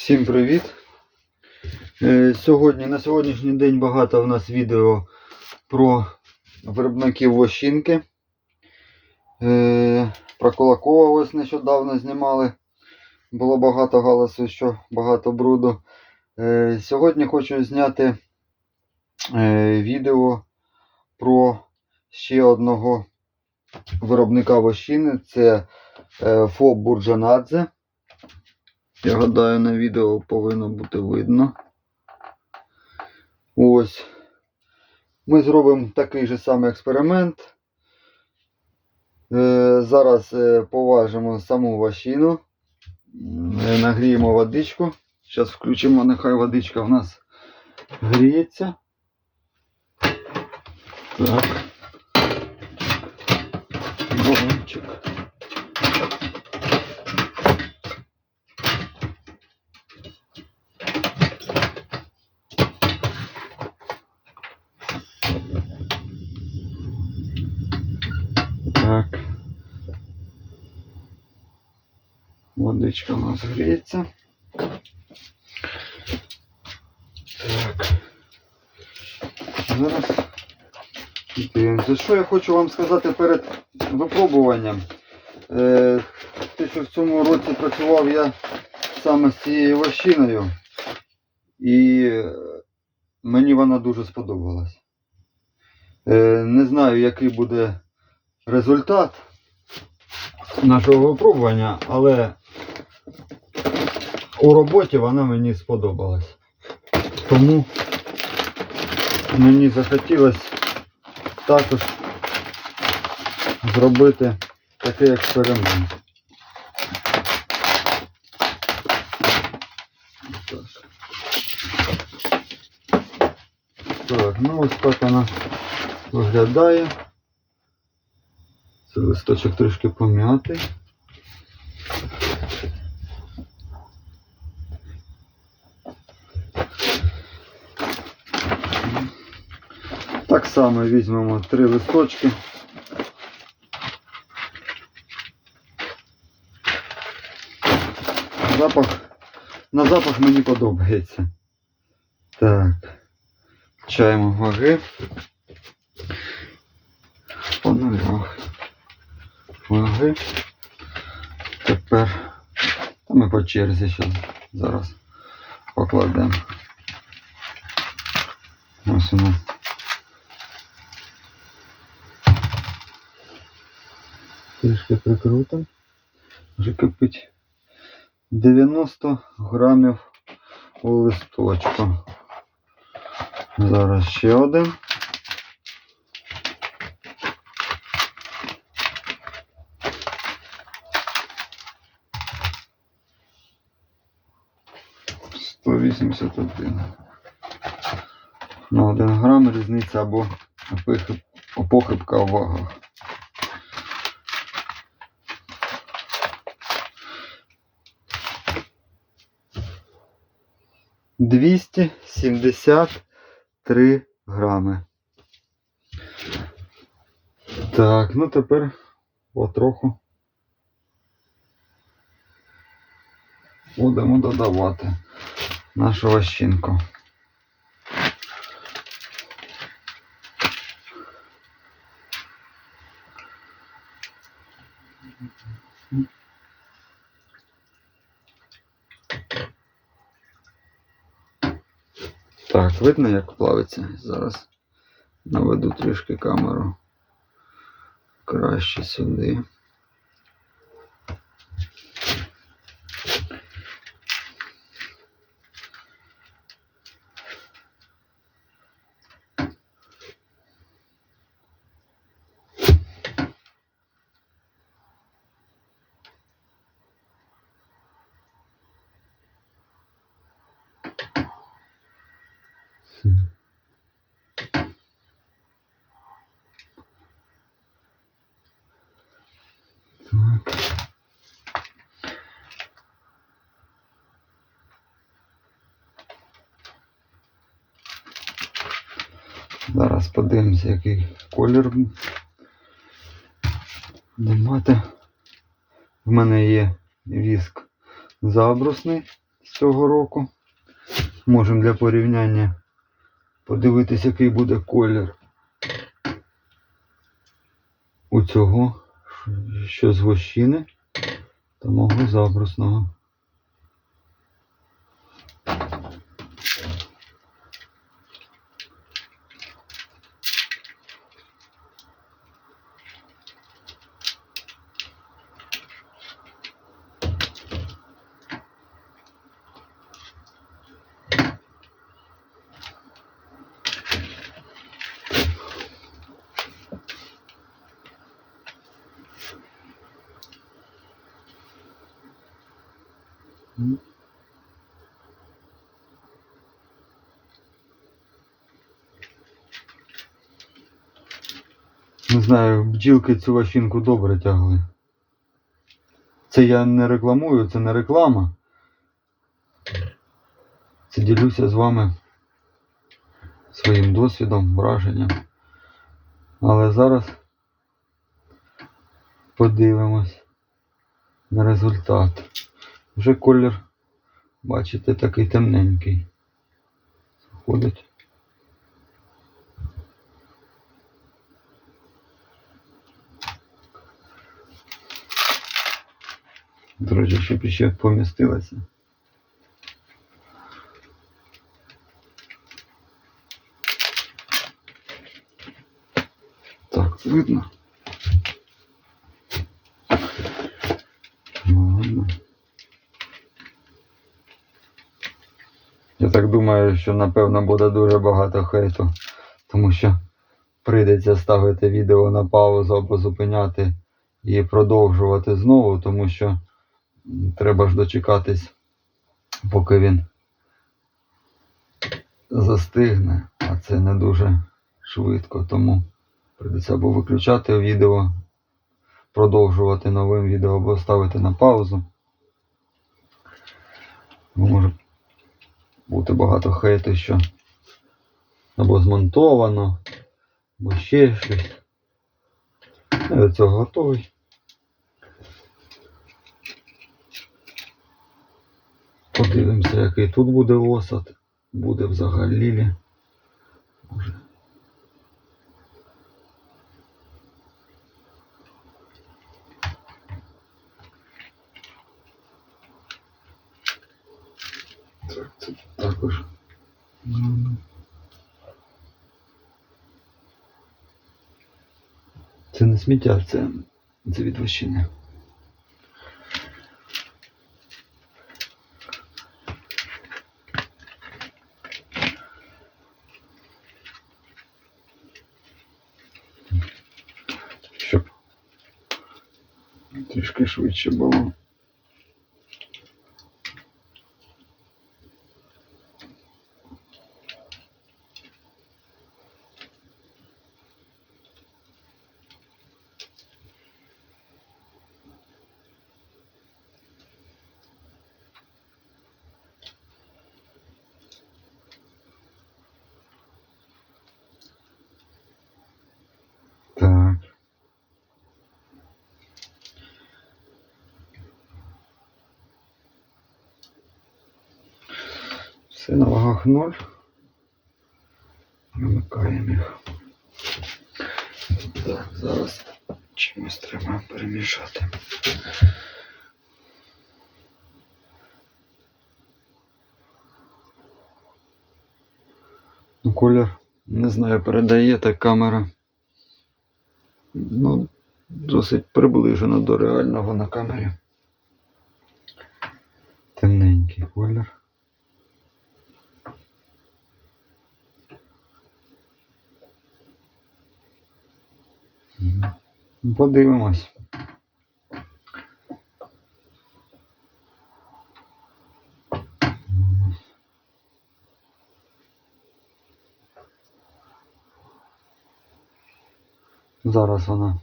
Всім привіт! Е, Сьогодні, на сьогоднішній день багато в нас відео про виробників вощинки. Е, Про Кулакова ось нещодавно знімали. Було багато галасу, що багато бруду. Е, Сьогодні хочу зняти відео про ще одного виробника вощини. Це ФОП Бурджанадзе. Я гадаю, на відео повинно бути видно. Ось. Ми зробимо такий же самий експеримент. Е, зараз е, поважимо саму ващину. Е, нагріємо водичку. Зараз включимо, нехай водичка в нас гріється. Так. Балончик. Так. Водичка у нас гріється. Так. Зараз дивимося. Що я хочу вам сказати перед випробуванням. Е, те, що в цьому році працював я саме з цією вощиною. І е, мені вона дуже сподобалась. Е, не знаю, який буде результат нашого випробування, але у роботі вона мені сподобалась. Тому мені захотілося також зробити такий експеримент. Так. Ну ось так вона виглядає. Це листочок трішки пом'ятий. Так само візьмемо три листочки. Запах. На запах мені подобається. Так. Чаємо ваги. Нулях. Ваги. Тепер ми по черзі ще зараз покладемо. Ось воно. Трішки прикрутимо. Вже кипить 90 грамів у листочку. Зараз ще один. Сто вісімдесят один. На один грам різниця або похибка у вагах. Двісті сімдесят три грами. Так, ну тепер потроху будемо додавати нашу ващинку. Так, видно, як плавиться. Зараз наведу трішки камеру краще сюди. Зараз подивимося, який колір буде мати. В мене є віск забрусний. з цього року. Можемо для порівняння подивитися, який буде колір у цього, що з вощини та мого забрусного. Знаю, бджілки цю вощинку добре тягли. Це я не рекламую, це не реклама. Це ділюся з вами своїм досвідом, враженням. Але зараз подивимось на результат. Вже колір, бачите, такий темненький. Ходить. До речі, щоб ще помістилося. Так, видно. Ладно. Я так думаю, що напевно буде дуже багато хейту, тому що прийдеться ставити відео на паузу або зупиняти і продовжувати знову, тому що треба ж дочекатись, поки він застигне, а це не дуже швидко, тому прийдеться або виключати відео, продовжувати новим відео, або ставити на паузу. Може бути багато хейту, що або змонтовано, або ще щось. Я до цього готовий. Подивимося, який тут буде осад. Буде взагалі. лі. Може. Так, це також. Це не сміття, це, це від вощини. Щоб трішки швидше було. Так. Все на вагах ноль. Вимикаємо їх. Так, зараз чимось треба перемішати. Ну, колір, не знаю, передає та камера. Ну, досить приближено до реального на камері. Темненький колір. Мгм. Ну, Подивимось. Зараз вона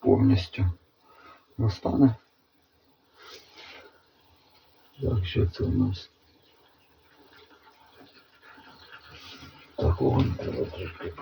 повністю розтане. Так, що це у нас? Такого не треба трішки.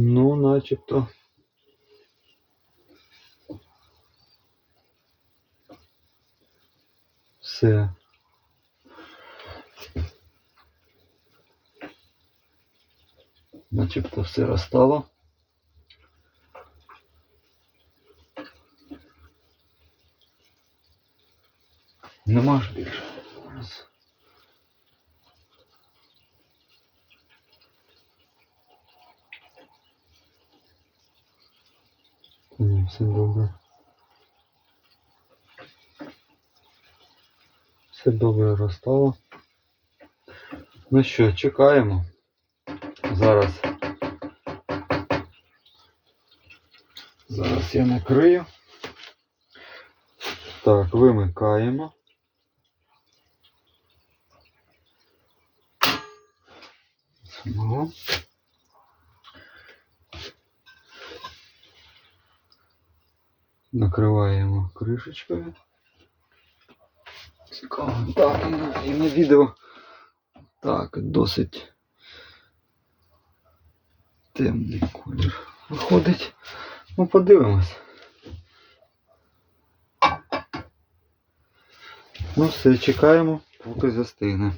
Ну, начебто. Все. Начебто все розстало. Нема ж більше. Зараз. Ні, все добре. Все добре розстало. Ну що, чекаємо. Зараз. Зараз я накрию. Так, вимикаємо. Самого. Накриваємо кришечкою. Цікаво. Так, і на, відео. Так, досить темний колір виходить. Ну, подивимось. Ну все, чекаємо, поки застигне.